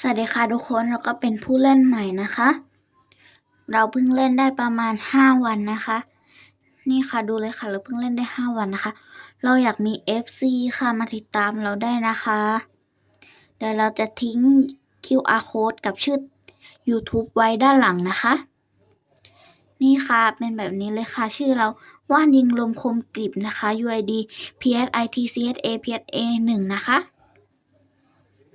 สวัสดีค่ะทุกคนแล้วก็เป็นผู้เล่นใหม่นะคะ เราเพิ่งเล่นได้ประมาณ 5 วันนะคะ นี่ค่ะดูเลยค่ะเราเพิ่งเล่นได้ 5 วันนะคะ เราอยากมี FC ค่ะมาติดตามเราได้นะคะเดี๋ยวเราจะทิ้ง QR code กับชื่อ YouTube ไว้ด้านหลังนะคะ นี่ค่ะเป็นแบบนี้เลยค่ะชื่อเราว่านยิงลมคมกริบนะคะ UID PSITCHA PSA 1นะคะ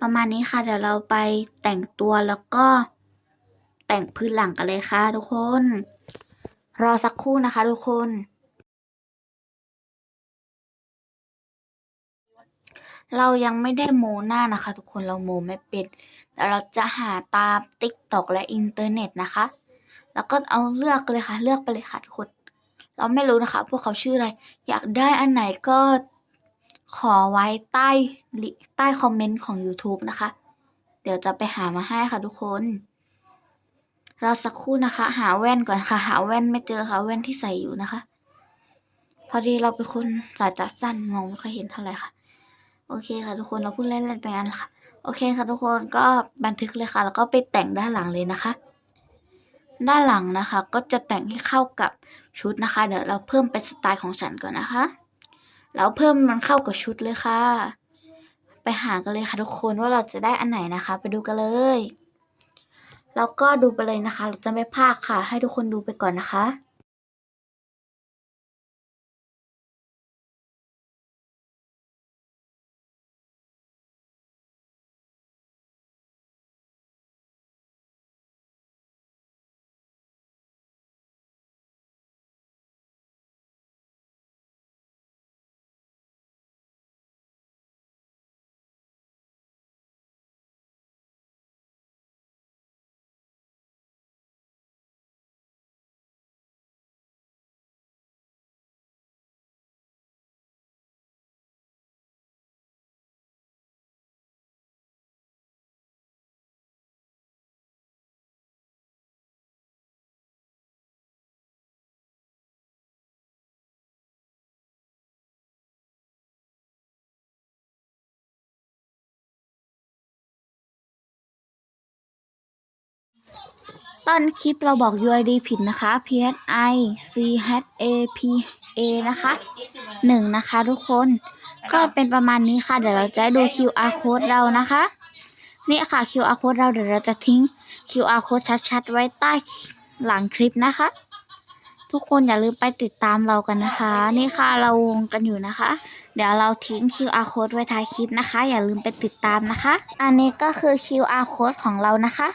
ประมาณนี้ค่ะ เดี๋ยวเราไปแต่งตัวแล้วก็แต่งพื้นหลังกันเลยค่ะทุกคน รอสักครู่นะคะทุกคนเรายังไม่ได้โมหน้านะคะ ทุกคนเราโมไม่เป็นแต่เราจะหาตามติ๊กตอกและอินเทอร์เน็ตนะคะ แล้วก็เอาเลือกเลยค่ะ เลือกไปเลยค่ะทุกคน เราไม่รู้นะคะ พวกเขาชื่ออะไร อยากได้อันไหนก็ ขอไว้ใต้ใต้คอมเมนต์ของ YouTube นะคะ เดี๋ยวจะไปหามาให้ค่ะทุกคน เราสักครู่นะคะ หาแว่นก่อนค่ะ หาแว่นไม่เจอค่ะ แว่นที่ใส่อยู่นะคะ พอดีเราเป็นคนสายตาสั้นมองไม่ค่อยเห็นเท่าไหร่ค่ะ โอเคค่ะทุกคนเราพูดเล่นๆไปงั้นค่ะ โอเคค่ะทุกคนก็บันทึกเลยค่ะ แล้วก็ไปแต่งด้านหลังเลยนะคะ ด้านหลังนะคะ ก็จะแต่งให้เข้ากับชุดนะคะ เดี๋ยวเราเพิ่มเป็นสไตล์ของฉันก่อนนะคะ แล้วเพิ่มมันเข้ากับชุดเลยค่ะ ไปหากันเลยค่ะทุกคนว่าเราจะได้อันไหนนะคะ ไปดูกันเลยแล้วก็ดูไปเลยนะคะ เราจะไม่พาดค่ะ ให้ทุกคนดูไปก่อนนะคะ ตอนคลิปเราบอก UID ผิดนะคะ PSI CHAPA นะคะหนึ่งนะคะทุกคน ก็เป็นประมาณนี้ค่ะ เดี๋ยวเราจะดู QR code เรานะคะ นี่ค่ะ QR code เราเดี๋ยวเราจะทิ้ง QR code ชัดๆ ไว้ใต้หลังคลิปนะคะ ทุกคนอย่าลืมไปติดตามเรากันนะคะ นี่ค่ะเราวงกันอยู่นะคะ เดี๋ยวเราทิ้ง QR code ไว้ท้ายคลิปนะคะ อย่าลืมไปติดตามนะคะ อันนี้ก็คือ QR code ของเรานะคะ